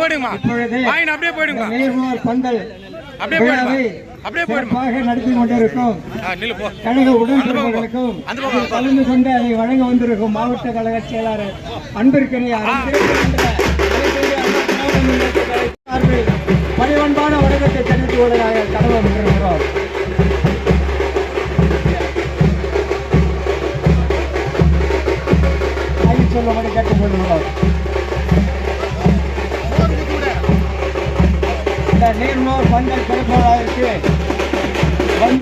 போயிடுங்கம்மா. வாங்கின அப்படியே போயிடுங்க நீர்மோர் பந்தல் அப்படியே போயிடுங்க அப்படியே போயிடுமா நடத்தி கொண்டிருக்கும். கழக உடன்பிறப்புகளுக்கும். கலந்து கொண்டு அதை வழங்க வந்திருக்கும் மாவட்ட கழக செயலாளர் அன்பிற்கினிய பணிவன்பான வணக்கத்தை தெரிவித்துக் கொள்வதாக கடமைப்பட்டிருக்கிறோம் ஆய்வு சொல்லும்படி கேட்டுக்கொள்கிறோம் இந்த நீர்மோர் பந்தல் சிறப்பாளருக்கு